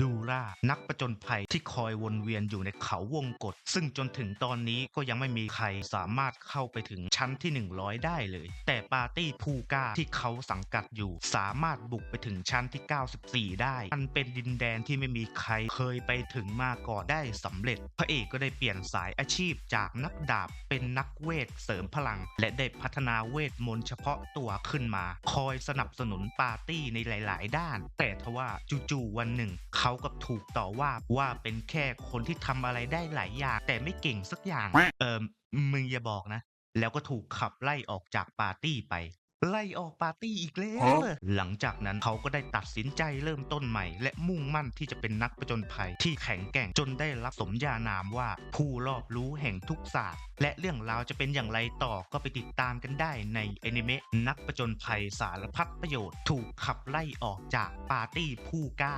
ดูล่านักประจนภัยที่คอยวนเวียนอยู่ในเขาวงกฏซึ่งจนถึงตอนนี้ก็ยังไม่มีใครสามารถเข้าไปถึงชั้นที่ 100 ได้เลย แต่ปาร์ตี้พูก้าที่เขาสังกัดอยู่ สามารถบุกไปถึงชั้นที่ 94 ได้มันเป็นดินแดนที่ไม่มีใครเคยไปถึงมาก่อนได้สำเร็จ พระเอกก็ได้เปลี่ยนสายอาชีพจากนักดาบเป็นนักเวทเสริมพลัง และได้พัฒนาเวทมนต์เฉพาะตัวขึ้นมา คอยสนับสนุนปาร์ตี้ในหลาย ๆ ด้าน แต่ทว่าจู่ๆวันหนึ่งเขากับถูกต่อว่าว่าเป็นแค่คนที่ทำอะไรได้หลายอย่าง แต่ไม่เก่งสักอย่าง เอิมมึงอย่าบอกนะ แล้วก็ถูกขับไล่ออกจากปาร์ตี้ไป ไล่ออกปาร์ตี้อีกแล้วหลังจากนั้นเขาก็ได้ตัดสินใจเริ่มต้นใหม่ และมุ่งมั่นที่จะเป็นนักประจนภัย ที่แข็งแกร่งจนได้รับสมญานามว่าผู้รอบรู้แห่งทุกศาสตร์ และเรื่องราวจะเป็นอย่างไรต่อก็ไปติดตามกันได้ในอนิเมะนักประจนภัยสารพัดประโยชน์ ถูกขับไล่ออกจากปาร์ตี้ผู้กล้า